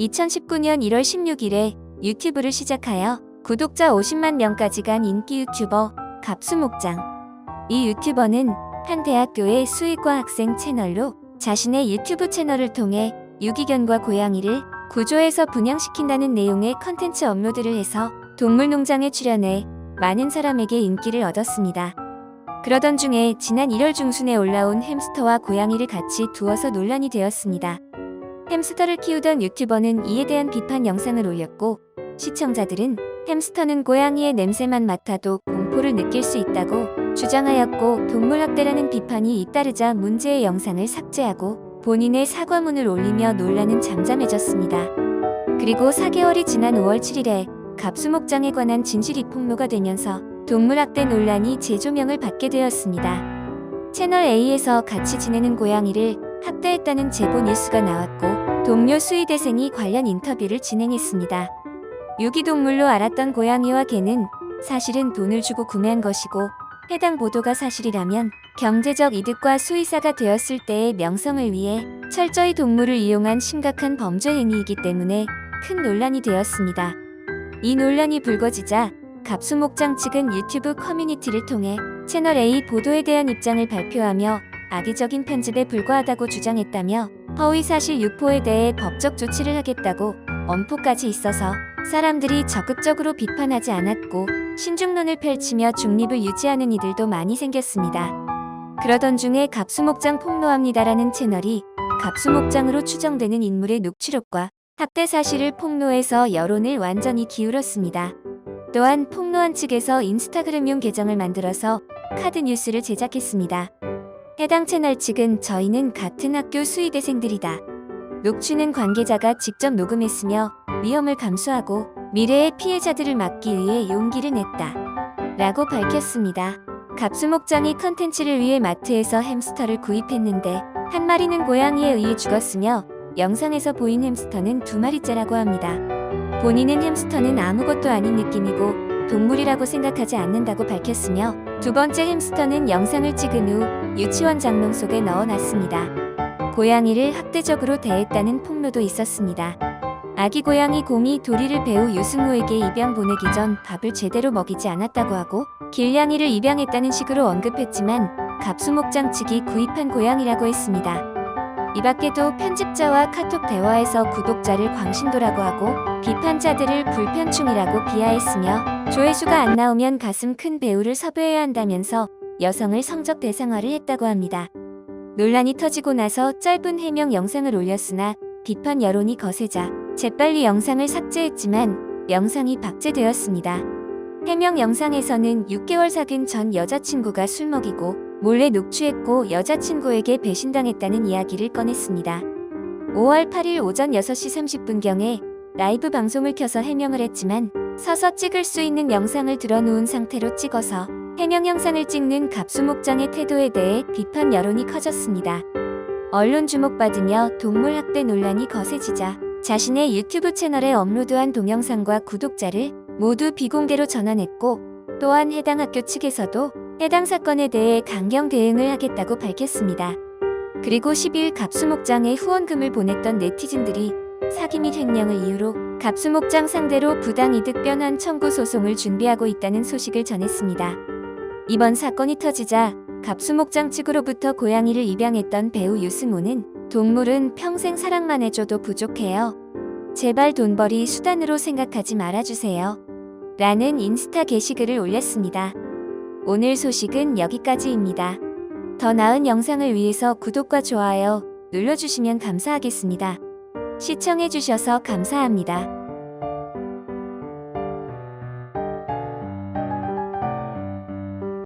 2019년 1월 16일에 유튜브를 시작하여 구독자 50만 명까지 간 인기 유튜버 갑수목장. 이 유튜버는 한 대학교의 수의과 학생 채널로 자신의 유튜브 채널을 통해 유기견과 고양이를 구조해서 분양시킨다는 내용의 컨텐츠 업로드를 해서 동물농장에 출연해 많은 사람에게 인기를 얻었습니다. 그러던 중에 지난 1월 중순에 올라온 햄스터와 고양이를 같이 두어서 논란이 되었습니다. 햄스터를 키우던 유튜버는 이에 대한 비판 영상을 올렸고 시청자들은 햄스터는 고양이의 냄새만 맡아도 공포를 느낄 수 있다고 주장하였고 동물학대라는 비판이 잇따르자 문제의 영상을 삭제하고 본인의 사과문을 올리며 논란은 잠잠해졌습니다. 그리고 4개월이 지난 5월 7일에 갑수목장에 관한 진실이 폭로가 되면서 동물학대 논란이 재조명을 받게 되었습니다. 채널 A에서 같이 지내는 고양이를 학대했다는 제보 뉴스가 나왔고 동료 수의대생이 관련 인터뷰를 진행했습니다. 유기동물로 알았던 고양이와 개는 사실은 돈을 주고 구매한 것이고 해당 보도가 사실이라면 경제적 이득과 수의사가 되었을 때의 명성을 위해 철저히 동물을 이용한 심각한 범죄 행위이기 때문에 큰 논란이 되었습니다. 이 논란이 불거지자 갑수목장 측은 유튜브 커뮤니티를 통해 채널 A 보도에 대한 입장을 발표하며 악의적인 편집에 불과하다고 주장했다며 허위사실 유포에 대해 법적 조치를 하겠다고 엄포까지 있어서 사람들이 적극적으로 비판하지 않았고 신중론을 펼치며 중립을 유지하는 이들도 많이 생겼습니다. 그러던 중에 갑수목장 폭로합니다라는 채널이 갑수목장으로 추정되는 인물의 녹취록과 학대 사실을 폭로해서 여론을 완전히 기울였습니다. 또한 폭로한 측에서 인스타그램용 계정을 만들어서 카드 뉴스를 제작했습니다. 해당 채널 측은 저희는 같은 학교 수의대생들이다. 녹취는 관계자가 직접 녹음했으며 위험을 감수하고 미래의 피해자들을 막기 위해 용기를 냈다. 라고 밝혔습니다. 갑수목장이 컨텐츠를 위해 마트에서 햄스터를 구입했는데 한 마리는 고양이에 의해 죽었으며 영상에서 보인 햄스터는 두 마리째라고 합니다. 본인은 햄스터는 아무것도 아닌 느낌이고 동물이라고 생각하지 않는다고 밝혔으며 두 번째 햄스터는 영상을 찍은 후 유치원 장롱 속에 넣어놨습니다. 고양이를 학대적으로 대했다는 폭로도 있었습니다. 아기 고양이 곰이 도리를 배우 유승우에게 입양 보내기 전 밥을 제대로 먹이지 않았다고 하고 길냥이를 입양했다는 식으로 언급했지만 갑수목장 측이 구입한 고양이라고 했습니다. 이 밖에도 편집자와 카톡 대화에서 구독자를 광신도라고 하고 비판자들을 불편충이라고 비하했으며 조회수가 안 나오면 가슴 큰 배우를 섭외해야 한다면서 여성을 성적 대상화를 했다고 합니다. 논란이 터지고 나서 짧은 해명 영상을 올렸으나 비판 여론이 거세자 재빨리 영상을 삭제했지만 영상이 박제되었습니다. 해명 영상에서는 6개월 사귄 전 여자친구가 술 먹이고 몰래 녹취했고 여자친구에게 배신당했다는 이야기를 꺼냈습니다. 5월 8일 오전 6시 30분경에 라이브 방송을 켜서 해명을 했지만 서서 찍을 수 있는 영상을 들어놓은 상태로 찍어서 해명 영상을 찍는 갑수목장의 태도에 대해 비판 여론이 커졌습니다. 언론 주목받으며 동물 학대 논란이 거세지자 자신의 유튜브 채널에 업로드한 동영상과 구독자를 모두 비공개로 전환했고 또한 해당 학교 측에서도 해당 사건에 대해 강경 대응을 하겠다고 밝혔습니다. 그리고 10일 갑수목장에 후원금을 보냈던 네티즌들이 사기 및 횡령을 이유로 갑수목장 상대로 부당이득 변환 청구 소송을 준비하고 있다는 소식을 전했습니다. 이번 사건이 터지자 갑수목장 측으로부터 고양이를 입양했던 배우 유승우는 동물은 평생 사랑만 해줘도 부족해요. 제발 돈벌이 수단으로 생각하지 말아주세요. 라는 인스타 게시글을 올렸습니다. 오늘 소식은 여기까지입니다. 더 나은 영상을 위해서 구독과 좋아요 눌러주시면 감사하겠습니다. 시청해주셔서 감사합니다.